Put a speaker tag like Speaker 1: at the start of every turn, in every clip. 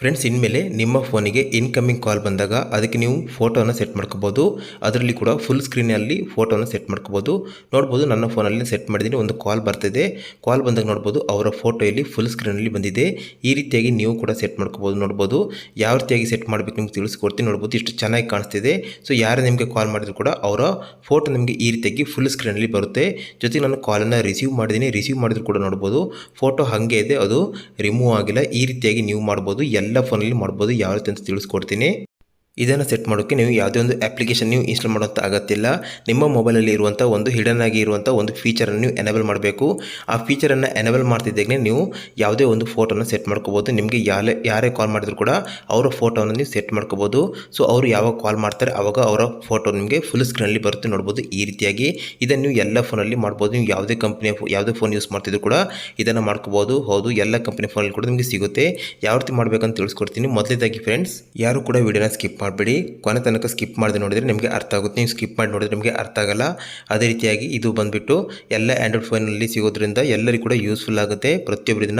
Speaker 1: Friends ಇನ್ಮೇಲೆ ನಿಮ್ಮ ಫೋನಿಗೆ ಇನ್ಕಮಿಂಗ್ ಕಾಲ್ ಬಂದಾಗ ಅದಕ್ಕೆ ನೀವು ಫೋಟೋನ ಸೆಟ್ ಮಾಡ್ಕೋಬೋದು. ಅದರಲ್ಲಿ ಕೂಡ ಫುಲ್ ಸ್ಕ್ರೀನಲ್ಲಿ ಫೋಟೋನ ಸೆಟ್ ಮಾಡ್ಕೋಬೋದು. ನೋಡ್ಬೋದು, ನನ್ನ ಫೋನಲ್ಲಿ ಸೆಟ್ ಮಾಡಿದ್ದೀನಿ, ಒಂದು ಕಾಲ್ ಬರ್ತಿದೆ. ಕಾಲ್ ಬಂದಾಗ ನೋಡ್ಬೋದು, ಅವರ ಫೋಟೋ ಇಲ್ಲಿ ಫುಲ್ ಸ್ಕ್ರೀನಲ್ಲಿ ಬಂದಿದೆ. ಈ ರೀತಿಯಾಗಿ ನೀವು ಕೂಡ ಸೆಟ್ ಮಾಡ್ಕೋಬೋದು, ನೋಡ್ಬೋದು. ಯಾವ ರೀತಿಯಾಗಿ ಸೆಟ್ ಮಾಡಬೇಕು ನಿಮ್ಗೆ ತಿಳಿಸ್ಕೊಡ್ತೀನಿ, ನೋಡ್ಬೋದು. ಇಷ್ಟು ಚೆನ್ನಾಗಿ ಕಾಣಿಸ್ತಿದೆ. ಸೊ ಯಾರು ನಿಮಗೆ ಕಾಲ್ ಮಾಡಿದ್ರು ಕೂಡ ಅವರ ಫೋಟೋ ನಿಮಗೆ ಈ ರೀತಿಯಾಗಿ ಫುಲ್ ಸ್ಕ್ರೀನಲ್ಲಿ ಬರುತ್ತೆ. ಜೊತೆಗೆ ನಾನು ಕಾಲನ್ನು ರಿಸೀವ್ ಮಾಡಿದ್ದೀನಿ. ರಿಸೀವ್ ಮಾಡಿದ್ರು ಕೂಡ ನೋಡ್ಬೋದು. ಫೋಟೋ ಹಾಗೆ ಇದೆ, ಅದು ರಿಮೂವ್ ಆಗಿಲ್ಲ. ಈ ರೀತಿಯಾಗಿ ನೀವು ಮಾಡ್ಬೋದು. ಎಲ್ಲ ಫೋನಲ್ಲಿ ಮಾಡ್ಬೋದು ಯಾವ ರೀತಿ ಅಂತ ತಿಳಿಸ್ಕೊಡ್ತೀನಿ. ಇದನ್ನು ಸೆಟ್ ಮಾಡೋಕ್ಕೆ ನೀವು ಯಾವುದೇ ಒಂದು ಅಪ್ಲಿಕೇಶನ್ ನೀವು ಇನ್ಸ್ಟಾಲ್ ಮಾಡುವಂಥ ಆಗತ್ತಿಲ್ಲ ನಿಮ್ಮ ಮೊಬೈಲಲ್ಲಿ ಇರುವಂಥ ಒಂದು ಹಿಡನ್ ಆಗಿ ಇರುವಂಥ ಒಂದು ಫೀಚರನ್ನು ನೀವು ಎನೇಬಲ್ ಮಾಡಬೇಕು. ಆ ಫೀಚರನ್ನು ಎನೇಬಲ್ ಮಾಡ್ತಿದ್ದಾಗಲೇ ನೀವು ಯಾವುದೇ ಒಂದು ಫೋಟೋನ ಸೆಟ್ ಮಾಡ್ಕೋಬೋದು. ನಿಮಗೆ ಯಾರೇ ಯಾರೇ ಕಾಲ್ ಮಾಡಿದ್ರು ಕೂಡ ಅವರ ಫೋಟೋನ ನೀವು ಸೆಟ್ ಮಾಡ್ಕೋಬೋದು. ಸೊ ಅವರು ಯಾವಾಗ ಕಾಲ್ ಮಾಡ್ತಾರೆ ಆವಾಗ ಅವರ ಫೋಟೋ ನಿಮಗೆ ಫುಲ್ ಸ್ಕ್ರೀನಲ್ಲಿ ಬರುತ್ತೆ ನೋಡ್ಬೋದು ಈ ರೀತಿಯಾಗಿ. ಇದನ್ನು ನೀವು ಎಲ್ಲ ಫೋನಲ್ಲಿ ಮಾಡ್ಬೋದು. ನೀವು ಯಾವುದೇ ಕಂಪ್ನಿಯ ಯಾವುದೇ ಫೋನ್ ಯೂಸ್ ಮಾಡ್ತಿದ್ರು ಕೂಡ ಇದನ್ನು ಮಾಡ್ಕೋಬೋದು. ಹೌದು, ಎಲ್ಲ ಕಂಪ್ನಿ ಫೋನಲ್ಲಿ ಕೂಡ ನಿಮಗೆ ಸಿಗುತ್ತೆ. ಯಾವ ರೀತಿ ಮಾಡಬೇಕಂತ ತಿಳಿಸ್ಕೊಡ್ತೀನಿ. ಮೊದಲೇದಾಗಿ ಫ್ರೆಂಡ್ಸ್ ಯಾರು ಕೂಡ ವಿಡಿಯೋನ ಸ್ಕಿಪ್ ಮಾಡಬೇಡಿ. ಕೊನೆ ತನಕ ಸ್ಕಿಪ್ ಮಾಡಿದೆ ನೋಡಿದರೆ ನಿಮಗೆ ಅರ್ಥ ಆಗುತ್ತೆ. ನೀವು ಸ್ಕಿಪ್ ಮಾಡಿ ನೋಡಿದ್ರೆ ನಿಮಗೆ ಅರ್ಥ ಆಗಲ್ಲ. ಅದೇ ರೀತಿಯಾಗಿ ಇದು ಬಂದುಬಿಟ್ಟು ಎಲ್ಲ ಆ್ಯಂಡ್ರಾಯ್ಡ್ ಫೋನಲ್ಲಿ ಸಿಗೋದ್ರಿಂದ ಎಲ್ಲರಿಗೂ ಕೂಡ ಯೂಸ್ಫುಲ್ ಆಗುತ್ತೆ. ಪ್ರತಿಯೊಬ್ಬರು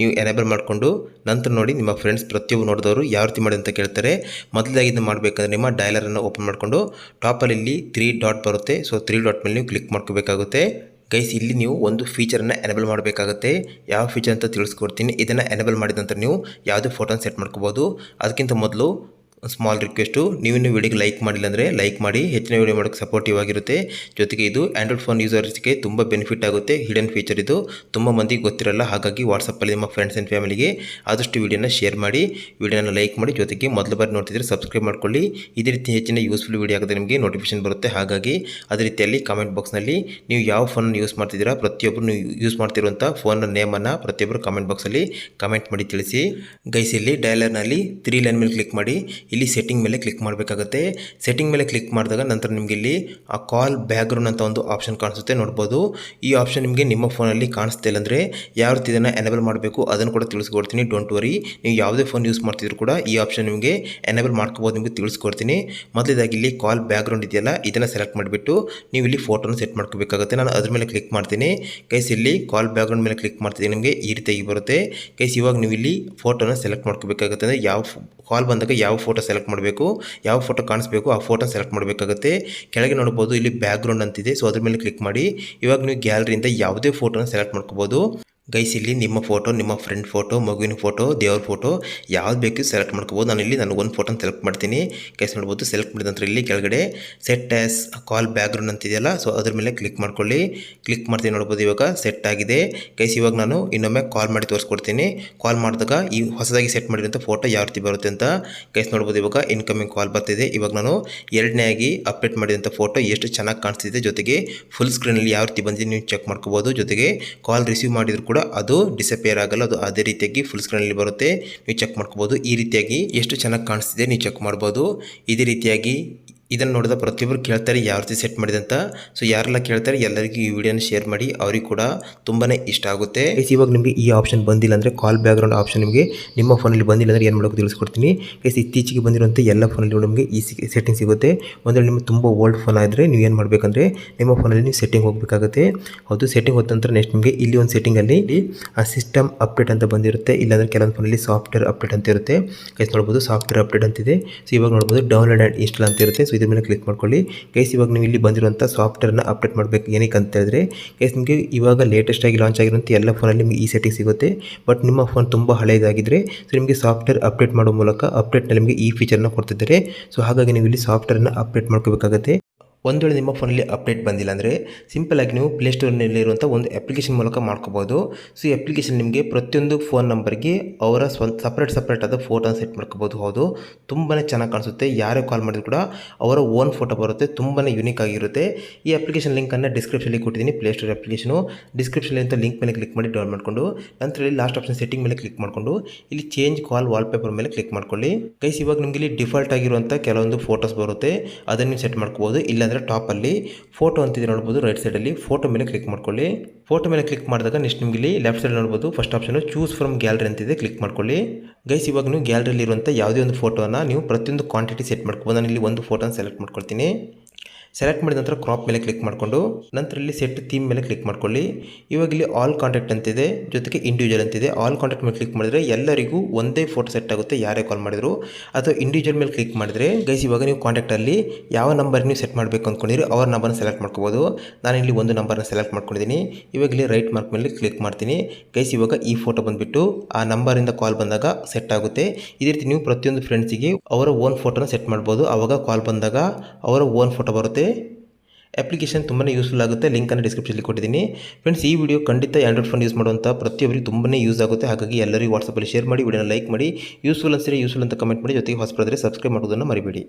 Speaker 1: ನೀವು ಎನೇಬಲ್ ಮಾಡಿಕೊಂಡು ನಂತರ ನೋಡಿ ನಿಮ್ಮ ಫ್ರೆಂಡ್ಸ್ ಪ್ರತಿಯೊಬ್ಬರು ನೋಡಿದವರು ಯಾವ ರೀತಿ ಮಾಡಿ ಅಂತ ಕೇಳ್ತಾರೆ. ಮೊದಲಾಗಿ ಇದನ್ನು ಮಾಡಬೇಕಂದ್ರೆ ನಿಮ್ಮ ಡೈಲರನ್ನು ಓಪನ್ ಮಾಡಿಕೊಂಡು ಟಾಪಲ್ಲಿ ಇಲ್ಲಿ ತ್ರೀ ಡಾಟ್ ಬರುತ್ತೆ. ಸೊ ತ್ರೀ ಡಾಟ್ ಮೇಲೆ ನೀವು ಕ್ಲಿಕ್ ಮಾಡ್ಕೋಬೇಕಾಗುತ್ತೆ. ಗೈಸ್ ಇಲ್ಲಿ ನೀವು ಒಂದು ಫೀಚರನ್ನು ಎನೇಬಲ್ ಮಾಡಬೇಕಾಗುತ್ತೆ. ಯಾವ ಫೀಚರ್ ಅಂತ ತಿಳಿಸ್ಕೊಡ್ತೀನಿ. ಇದನ್ನು ಎನೇಬಲ್ ಮಾಡಿದ ನಂತರ ನೀವು ಯಾವುದೇ ಫೋಟೋನ ಸೆಟ್ ಮಾಡ್ಕೋಬೋದು. ಅದಕ್ಕಿಂತ ಮೊದಲು ಸ್ಮಾಲ್ ರಿಕ್ವೆಸ್ಟು ನೀವಿನ್ನು ವಿಡಿಯೋಗೆ ಲೈಕ್ ಮಾಡಿಲ್ಲ ಅಂದರೆ ಲೈಕ್ ಮಾಡಿ, ಹೆಚ್ಚಿನ ವಿಡಿಯೋ ಮಾಡೋಕ್ಕೆ ಸಪೋರ್ಟಿವ್ ಆಗಿರುತ್ತೆ. ಜೊತೆಗೆ ಇದು ಆ್ಯಂಡ್ರಾಯ್ಡ್ ಫೋನ್ ಯೂಸರ್ಸ್ಗೆ ತುಂಬ ಬೆನಿಫಿಟ್ ಆಗುತ್ತೆ. ಹಿಡನ್ ಫೀಚರ್ ಇದು ತುಂಬ ಮಂದಿಗೆ ಗೊತ್ತಿರಲ್ಲ. ಹಾಗಾಗಿ ವಾಟ್ಸಪ್ಪಲ್ಲಿ ನಿಮ್ಮ ಫ್ರೆಂಡ್ಸ್ ಆ್ಯಂಡ್ ಫ್ಯಾಮಿಲಿಗೆ ಆದಷ್ಟು ವಿಡಿಯೋನ ಶೇರ್ ಮಾಡಿ ವಿಡಿಯೋನ ಲೈಕ್ ಮಾಡಿ, ಜೊತೆಗೆ ಮೊದಲು ಬಾರಿ ನೋಡ್ತಿದ್ರೆ ಸಬ್ಸ್ಕ್ರೈಬ್ ಮಾಡ್ಕೊಳ್ಳಿ. ಇದೇ ರೀತಿ ಹೆಚ್ಚಿನ ಯೂಸ್ಫುಲ್ ವಿಡಿಯೋ ಆಗುತ್ತೆ ನಿಮಗೆ ನೋಟಿಫಿಕೇಶನ್ ಬರುತ್ತೆ. ಹಾಗಾಗಿ ಅದೇ ರೀತಿಯಲ್ಲಿ ಕಾಮೆಂಟ್ ಬಾಕ್ಸ್ನಲ್ಲಿ ನೀವು ಯಾವ ಫೋನ್ ಯೂಸ್ ಮಾಡ್ತಿದ್ದೀರಾ ಪ್ರತಿಯೊಬ್ಬರು ನೀವು ಯೂಸ್ ಮಾಡ್ತಿರುವಂಥ ಫೋನ್ನ ನೇಮನ್ನು ಪ್ರತಿಯೊಬ್ಬರು ಕಾಮೆಂಟ್ ಬಾಕ್ಸಲ್ಲಿ ಕಮೆಂಟ್ ಮಾಡಿ ತಿಳಿಸಿ. ಗೈಸಿಲ್ಲಿ ಡೈಲರ್ನಲ್ಲಿ ತ್ರೀ ಲೈನ್ ಮೇಲೆ ಕ್ಲಿಕ್ ಮಾಡಿ. ಇಲ್ಲಿ ಸೆಟ್ಟಿಂಗ್ ಮೇಲೆ ಕ್ಲಿಕ್ ಮಾಡಬೇಕಾಗುತ್ತೆ. ಸೆಟ್ಟಿಂಗ್ ಮೇಲೆ ಕ್ಲಿಕ್ ಮಾಡಿದಾಗ ನಂತರ ನಿಮಗೆ ಇಲ್ಲಿ, ಆ ಕಾಲ್ ಬ್ಯಾಕ್ಗ್ರೌಂಡ್ ಅಂತ ಒಂದು ಆಪ್ಷನ್ ಕಾಣಿಸುತ್ತೆ, ನೋಡ್ಬೋದು. ಈ ಆಪ್ಷನ್ ನಿಮಗೆ ನಿಮ್ಮ ಫೋನಲ್ಲಿ ಕಾಣಿಸ್ತಾ ಇಲ್ಲ ಅಂದರೆ ಯಾವ ರೀತಿ ಇದನ್ನು ಎನೇಬಲ್ ಮಾಡಬೇಕು ಅದನ್ನು ಕೂಡ ತಿಳಿಸ್ಕೊಡ್ತೀನಿ ಡೋಂಟ್ ವರಿ ನೀವು ಯಾವುದೇ ಫೋನ್ ಯೂಸ್ ಮಾಡ್ತಿದ್ರು ಕೂಡ ಈ ಆಪ್ಷನ್ ನಿಮಗೆ ಎನೇಬಲ್ ಮಾಡ್ಕೋಬೋದು, ನಿಮಗೆ ತಿಳಿಸ್ಕೊಡ್ತೀನಿ. ಮೊದಲೇದಾಗಿ ಇಲ್ಲಿ ಕಾಲ್ ಬ್ಯಾಕ್ಗ್ರೌಂಡ್ ಇದೆಯಲ್ಲ ಇದನ್ನು ಸೆಲೆಕ್ಟ್ ಮಾಡಿಬಿಟ್ಟು ನೀವು ಇಲ್ಲಿ ಫೋಟೋನ ಸೆಟ್ ಮಾಡ್ಕೋಬೇಕಾಗುತ್ತೆ. ನಾನು ಅದ್ರ ಮೇಲೆ ಕ್ಲಿಕ್ ಮಾಡ್ತೀನಿ. ಕೈಸ್ ಇಲ್ಲಿ ಕಾಲ್ ಬ್ಯಾಕ್ಗ್ರೌಂಡ್ ಮೇಲೆ ಕ್ಲಿಕ್ ಮಾಡ್ತಿದ್ದೀನಿ ನಿಮಗೆ ಈ ರೀತಿಯಾಗಿ ಬರುತ್ತೆ. ಕೈಸ್ ಇವಾಗ ನೀವು ಇಲ್ಲಿ ಫೋಟೋನ ಸೆಲೆಕ್ಟ್ ಮಾಡ್ಕೋಬೇಕಾಗುತ್ತೆ ಅಂದರೆ ಯಾವ ಕಾಲ್ ಬಂದಾಗ ಯಾವ ಫೋಟೋ ಸೆಲೆಕ್ಟ್ ಮಾಡಬೇಕು. ಯಾವ ಫೋಟೋ ಕಾಣಿಸ್ಬೇಕು ಆ ಫೋಟೋ ಸೆಲೆಕ್ಟ್ ಮಾಡಬೇಕಾಗುತ್ತೆ. ಕೆಳಗೆ ನೋಡ್ಬೋದು ಇಲ್ಲಿ ಬ್ಯಾಕ್ಗ್ರೌಂಡ್ ಅಂತಿದೆ. ಸೊ ಅದ್ರ ಮೇಲೆ ಕ್ಲಿಕ್ ಮಾಡಿ. ಇವಾಗ ನೀವು ಗ್ಯಾಲರಿಯಿಂದ ಯಾವುದೇ ಫೋಟೋನ ಸೆಲೆಕ್ಟ್ ಮಾಡ್ಕೋಬೋದು. ಗೈಸ್ ಇಲ್ಲಿ ನಿಮ್ಮ ಫೋಟೋ ನಿಮ್ಮ ಫ್ರೆಂಡ್ ಫೋಟೋ ಮಗುವಿನ ಫೋಟೋ ದೇವ್ರ ಫೋಟೋ ಯಾವ್ದು ಬೇಕು ಸೆಲೆಕ್ಟ್ ಮಾಡ್ಕೋಬೋದು. ನಾನು ಇಲ್ಲಿ ನಾನು ಒಂದು ಫೋಟೋನ ಸೆಲೆಕ್ಟ್ ಮಾಡ್ತೀನಿ. ಗೈಸ್ ನೋಡ್ಬೋದು ಸೆಲೆಕ್ಟ್ ಮಾಡಿದ ನಂತರ ಇಲ್ಲಿ ಕೆಳಗಡೆ ಸೆಟ್ ಆ್ಯಸ್ ಕಾಲ್ ಬ್ಯಾಕ್ಗ್ರೌಂಡ್ ಅಂತಿದೆಯಲ್ಲ ಸೊ ಅದ್ರ ಮೇಲೆ ಕ್ಲಿಕ್ ಮಾಡ್ಕೊಳ್ಳಿ. ಕ್ಲಿಕ್ ಮಾಡ್ತೀನಿ ನೋಡ್ಬೋದು ಇವಾಗ ಸೆಟ್ ಆಗಿದೆ. ಗೈಸ್ ಇವಾಗ ನಾನು ಇನ್ನೊಮ್ಮೆ ಕಾಲ್ ಮಾಡಿ ತೋರಿಸ್ಕೊಡ್ತೀನಿ. ಕಾಲ್ ಮಾಡಿದಾಗ ಈ ಹೊಸದಾಗಿ ಸೆಟ್ ಮಾಡಿರೋಂಥ ಫೋಟೋ ಯಾವ ರೀತಿ ಬರುತ್ತೆ ಅಂತ. ಗೈಸ್ ನೋಡ್ಬೋದು ಇವಾಗ ಇನ್ಕಮಿಂಗ್ ಕಾಲ್ ಬರ್ತಿದೆ. ಇವಾಗ ನಾನು ಎರಡನೇ ಆಗಿ ಅಪ್ಡೇಟ್ ಮಾಡಿದಂಥ ಫೋಟೋ ಎಷ್ಟು ಚೆನ್ನಾಗಿ ಕಾಣಿಸ್ತಿದೆ ಜೊತೆಗೆ ಫುಲ್ ಸ್ಕ್ರೀನಲ್ಲಿ ಯಾವ ರೀತಿ ಬಂದಿದೆ ನೀವು ಚೆಕ್ ಮಾಡ್ಕೋಬೋದು. ಜೊತೆಗೆ ಕಾಲ್ ರಿಸೀವ್ ಮಾಡಿದ್ರು ಕೂಡ ಅದು ಡಿಸಪಿಯರ್ ಆಗಲ್ಲ, ಅದು ಅದೇ ರೀತಿಯಾಗಿ ಫುಲ್ ಸ್ಕ್ರೀನಲ್ಲಿ ಬರುತ್ತೆ. ನೀವು ಚೆಕ್ ಮಾಡ್ಕೋಬೋದು. ಈ ರೀತಿಯಾಗಿ ಎಷ್ಟು ಚೆನ್ನಾಗಿ ಕಾಣಿಸ್ತಿದೆ, ನೀವು ಚೆಕ್ ಮಾಡ್ಬೋದು. ಇದೇ ರೀತಿಯಾಗಿ ಇದನ್ನು ನೋಡಿದ ಪ್ರತಿಯೊಬ್ಬರು ಕೇಳ್ತಾರೆ ಯಾವ ರೀತಿ ಸೆಟ್ ಮಾಡಿದೆ ಅಂತ. ಸೊ ಯಾರೆಲ್ಲ ಕೇಳ್ತಾರೆ ಎಲ್ಲರಿಗೂ ಈ ವಿಡಿಯೋನ ಶೇರ್ ಮಾಡಿ, ಅವ್ರಿಗೆ ಕೂಡ ತುಂಬಾ ಇಷ್ಟ ಆಗುತ್ತೆ. ಎಸ್ ಇವಾಗ ನಿಮಗೆ ಈ ಆಪ್ಷನ್ ಬಂದಿಲ್ಲ ಅಂದರೆ ಕಾಲ್ ಬ್ಯಾಕ್ಗ್ರೌಂಡ್ ಆಪ್ಷನ್ ನಿಮಗೆ ನಿಮ್ಮ ಫೋನಲ್ಲಿ ಬಂದಿಲ್ಲ ಅಂದರೆ ಏನು ಮಾಡೋಕೆ ತಿಳಿಸ್ಕೊಡ್ತೀನಿ. ಗೈಸ್ ಇತ್ತೀಚೆಗೆ ಬಂದಿರುವಂಥ ಎಲ್ಲ ಫೋನಲ್ಲಿ ನಿಮಗೆ ಈ ಸೆಟ್ಟಿಂಗ್ ಸಿಗುತ್ತೆ. ಒಂದರಲ್ಲಿ ನಿಮಗೆ ತುಂಬ ಓಲ್ಡ್ ಫೋನ್ ಆದರೆ ನೀವು ಏನು ಮಾಡಬೇಕಂದ್ರೆ ನಿಮ್ಮ ಫೋನಲ್ಲಿ ನೀವು ಸೆಟ್ಟಿಂಗ್ ಹೋಗಬೇಕಾಗುತ್ತೆ. ಹೌದು ಸೆಟ್ಟಿಂಗ್ ಹೋದ ನಂತರ ನೆಕ್ಸ್ಟ್ ನಿಮಗೆ ಇಲ್ಲಿ ಒಂದು ಸೆಟ್ಟಿಂಗಲ್ಲಿ ಆ ಸಿಸ್ಟಮ್ ಅಪ್ಡೇಟ್ ಅಂತ ಬಂದಿರುತ್ತೆ. ಇಲ್ಲಾಂದರೆ ಕೆಲವೊಂದು ಫೋನಲ್ಲಿ ಸಾಫ್ಟ್ವೇರ್ ಅಪ್ಡೇಟ್ ಅಂತ ಇರುತ್ತೆ. ಗೈಸ್ ನೋಡ್ಬೋದು ಸಾಫ್ಟ್ವೇರ್ ಅಪ್ಡೇಟ್ ಅಂತಿದೆ. ಸೊ ಇವಾಗ ನೋಡ್ಬೋದು ಡೌನ್ಲೋಡ್ ಆ್ಯಂಡ್ ಇನ್ಸ್ಟಾಲ್ ಅಂತ ಇರುತ್ತೆ. ಸೊ ಇದ್ರ ಮೇಲೆ ಕ್ಲಿಕ್ ಮಾಡ್ಕೊಳ್ಳಿ. ಗೈಸ್ ಇವಾಗ ನೀವು ಇಲ್ಲಿ ಬಂದಿರುವಂಥ ಸಾಫ್ಟ್ವೇರ್ನ ಅಪ್ಡೇಟ್ ಮಾಡಬೇಕು. ಏನಕ್ಕೆ ಅಂತ ಹೇಳಿದ್ರೆ ಗೈಸ್ ನಿಮಗೆ ಇವಾಗ ಲೇಟೆಸ್ಟ್ ಆಗಿ ಲಾಂಚ್ ಆಗಿರುವಂಥ ಎಲ್ಲ ಫೋನಲ್ಲಿ ನಿಮಗೆ ಈ ಸೆಟ್ಟಿಂಗ್ ಸಿಗುತ್ತೆ. ಬಟ್ ನಿಮ್ಮ ಫೋನ್ ತುಂಬ ಹಳೆಯದಾಗಿದ್ದರೆ ಸೊ ನಿಮಗೆ ಸಾಫ್ಟ್ವೇರ್ ಅಪ್ಡೇಟ್ ಮಾಡೋ ಮೂಲಕ ಅಪ್ಡೇಟ್ನಲ್ಲಿ ನಿಮಗೆ ಈ ಫೀಚರ್ನ ಕೊಡ್ತಿದ್ದಾರೆ. ಸೊ ಹಾಗಾಗಿ ನೀವು ಇಲ್ಲಿ ಸಾಫ್ಟ್ವೇರ್ನ ಅಪ್ಡೇಟ್ ಮಾಡ್ಕೋಬೇಕಾಗುತ್ತೆ. ಒಂದು ವೇಳೆ ನಿಮ್ಮ ಫೋನಲ್ಲಿ ಅಪ್ಡೇಟ್ ಬಂದಿಲ್ಲ ಅಂದರೆ ಸಿಂಪಲಾಗಿ ನೀವು ಪ್ಲೇಸ್ಟೋರ್ನಲ್ಲಿರುವಂಥ ಒಂದು ಅಪ್ಲಿಕೇಶನ್ ಮೂಲಕ ಮಾಡ್ಕೋಬೋದು. ಸೊ ಈ ಅಪ್ಲಿಕೇಶನ್ ನಿಮಗೆ ಪ್ರತಿಯೊಂದು ಫೋನ್ ನಂಬರ್ಗೆ ಅವರ ಸ್ವಂತ ಸಪ್ರೇಟ್ ಸಪ್ರೇಟ್ ಆದ ಫೋಟೋನ ಸೆಟ್ ಮಾಡ್ಕೋಬೋದು. ಹೌದು ತುಂಬಾ ಚೆನ್ನಾಗಿ ಕಾಣಿಸುತ್ತೆ. ಯಾರೇ ಕಾಲ್ ಮಾಡಿದ್ರು ಕೂಡ ಅವರ ಓನ್ ಫೋಟೋ ಬರುತ್ತೆ. ತುಂಬಾ ಯುನೀಕ್ ಆಗಿರುತ್ತೆ. ಈ ಅಪ್ಲಿಕೇಶನ್ ಲಿಂಕನ್ನು ಡಿಸ್ಕ್ರಿಪ್ಷನಲ್ಲಿ ಕೊಟ್ಟಿದ್ದೀನಿ. ಪ್ಲೇಸ್ಟೋರ್ ಅಪ್ಲಿಕೇಶನು ಡಿಸ್ಕ್ರಿಪ್ಷನ್ ಅಂತ ಲಿಂಕ್ ಮೇಲೆ ಕ್ಲಿಕ್ ಮಾಡಿ ಡೌನ್ ಮಾಡಿಕೊಂಡು, ನಂತರ ಇಲ್ಲಿ ಲಾಸ್ಟ್ ಆಪ್ಷನ್ ಸೆಟ್ಟಿಂಗ್ ಮೇಲೆ ಕ್ಲಿಕ್ ಮಾಡಿಕೊಂಡು, ಇಲ್ಲಿ ಚೇಂಜ್ ಕಾಲ್ ವಾಲ್ಪೇಪರ್ ಮೇಲೆ ಕ್ಲಿಕ್ ಮಾಡ್ಕೊಳ್ಳಿ. ಕೈಸ್ ಇವಾಗ ನಿಮಗೆ ಇಲ್ಲಿ ಡಿಫಾಲ್ಟ್ ಆಗಿರುವಂಥ ಕೆಲವೊಂದು ಫೋಟೋಸ್ ಬರುತ್ತೆ. ಅದನ್ನು ನೀವು ಸೆಟ್ ಮಾಡ್ಕೋಬೋದು. ಇಲ್ಲಾಂದರೆ ಟಾಪಲ್ಲಿ ಫೋಟೋ ಅಂತಿದೆ ನೋಡ್ಬೋದು ರೈಟ್ ಸೈಡಲ್ಲಿ ಫೋಟೋ ಮೇಲೆ ಕ್ಲಿಕ್ ಮಾಡ್ಕೊಳ್ಳಿ. ಫೋಟೋ ಮೇಲೆ ಕ್ಲಿಕ್ ಮಾಡಿದಾಗ ನೆಕ್ಸ್ಟ್ ನಿಮಗೆ ಇಲ್ಲಿ ಲೆಫ್ಟ್ ಸೈಡ್ ನೋಡ್ಬೋದು first option choose from gallery ಅಂತಿದೆ ಕ್ಲಿಕ್ ಮಾಡ್ಕೊಳ್ಳಿ. ಗೈಸ್ ಇವಾಗ ನೀವು ಗ್ಯಾಲರಿಯಲ್ಲಿ ಇರುವಂಥ ಯಾವುದೇ ಒಂದು ಫೋಟೋನ ನೀವು ಪ್ರತಿಯೊಂದು ಕ್ವಾಂಟಿಟಿ ಸೆಟ್ ಮಾಡ್ಕೊಬೋದು ನಾನು ಇಲ್ಲಿ ಒಂದು ಫೋಟೋನ ಸೆಲೆಕ್ಟ್ ಮಾಡ್ಕೊಳ್ತೀನಿ. ಸೆಲೆಕ್ಟ್ ಮಾಡಿದ ನಂತರ ಕ್ರಾಪ್ ಮೇಲೆ ಕ್ಲಿಕ್ ಮಾಡಿಕೊಂಡು, ನಂತರ ಇಲ್ಲಿ ಸೆಟ್ ಥೀಮ್ ಮೇಲೆ ಕ್ಲಿಕ್ ಮಾಡ್ಕೊಳ್ಳಿ. ಇವಾಗ ಇಲ್ಲಿ ಆಲ್ ಕಾಂಟ್ಯಾಕ್ಟ್ ಅಂತಿದೆ, ಜೊತೆಗೆ ಇಂಡಿವಿಜುವಲ್ ಅಂತಿದೆ. ಆಲ್ ಕಾಂಟ್ಯಾಕ್ಟ್ ಮೇಲೆ ಕ್ಲಿಕ್ ಮಾಡಿದರೆ ಎಲ್ಲರಿಗೂ ಒಂದೇ ಫೋಟೋ ಸೆಟ್ ಆಗುತ್ತೆ, ಯಾರೇ ಕಾಲ್ ಮಾಡಿದ್ರು. ಅಥವಾ ಇಂಡಿವಿಜುವಲ್ ಮೇಲೆ ಕ್ಲಿಕ್ ಮಾಡಿದರೆ ಗೈಸ್ ಇವಾಗ ನೀವು ಕಾಂಟ್ಯಾಕ್ಟಲ್ಲಿ ಯಾವ ನಂಬರ್ ನೀವು ಸೆಟ್ ಮಾಡಬೇಕು ಅಂದ್ಕೊಂಡಿರಿ ಅವ್ರ ನಂಬರ್ನ ಸೆಲೆಕ್ಟ್ ಮಾಡ್ಕೋಬೋದು. ನಾನು ಇಲ್ಲಿ ಒಂದು ನಂಬರ್ನ ಸೆಲೆಕ್ಟ್ ಮಾಡ್ಕೊಂಡಿದ್ದೀನಿ. ಇವಾಗ ಇಲ್ಲಿ ರೈಟ್ ಮಾರ್ಕ್ ಮೇಲೆ ಕ್ಲಿಕ್ ಮಾಡ್ತೀನಿ. ಗೈಸ್ ಇವಾಗ ಈ ಫೋಟೋ ಬಂದುಬಿಟ್ಟು ಆ ನಂಬರಿಂದ ಕಾಲ್ ಬಂದಾಗ ಸೆಟ್ ಆಗುತ್ತೆ. ಇದೇ ರೀತಿ ನೀವು ಪ್ರತಿಯೊಂದು ಫ್ರೆಂಡ್ಸಿಗೆ ಅವರ ಓನ್ ಫೋಟೋನ ಸೆಟ್ ಮಾಡ್ಬೋದು. ಅವಾಗ ಕಾಲ್ ಬಂದಾಗ ಅವರ ಓನ್ ಫೋಟೋ ಬರುತ್ತೆ. ಅಪ್ಲಿಕೇಶನ್ ತುಂಬಾ ಯೂಸ್ಫುಲ್ ಆಗುತ್ತೆ. ಲಿಂಕನ್ನು ಡಿಸ್ಕ್ರಿಪ್ಷನಲ್ಲಿ ಕೊಟ್ಟಿದ್ದೀನಿ. ಫ್ರೆಂಡ್ಸ್ ಈ ವಿಡಿಯೋ ಖಂಡಿತ ಆ್ಯಂಡ್ರಾಯ್ಡ್ ಫೋನ್ ಯೂಸ್ ಮಾಡುವಂಥ ಪ್ರತಿಯೊಬ್ಬರಿಗೆ ತುಂಬಾ ಯೂಸ್ ಆಗುತ್ತೆ. ಹಾಗಾಗಿ ಎಲ್ಲರಿಗೂ ವಾಟ್ಸಪ್ಪಲ್ಲಿ ಶೇರ್ ಮಾಡಿ ವಿಡಿಯೋನ ಲೈಕ್ ಮಾಡಿ. ಯೂಸ್ಫುಲ್ ಅನಿಸಿದ್ರೆ ಯೂಸ್ಫುಲ್ ಅಂತ ಕಮೆಂಟ್ ಮಾಡಿ. ಜೊತೆಗೆ ಹೊಸಬರಾದರೆ ಸಬ್ಸ್ಕ್ರೈಬ್ ಮಾಡೋದನ್ನು ಮರಿಬೇಡಿ.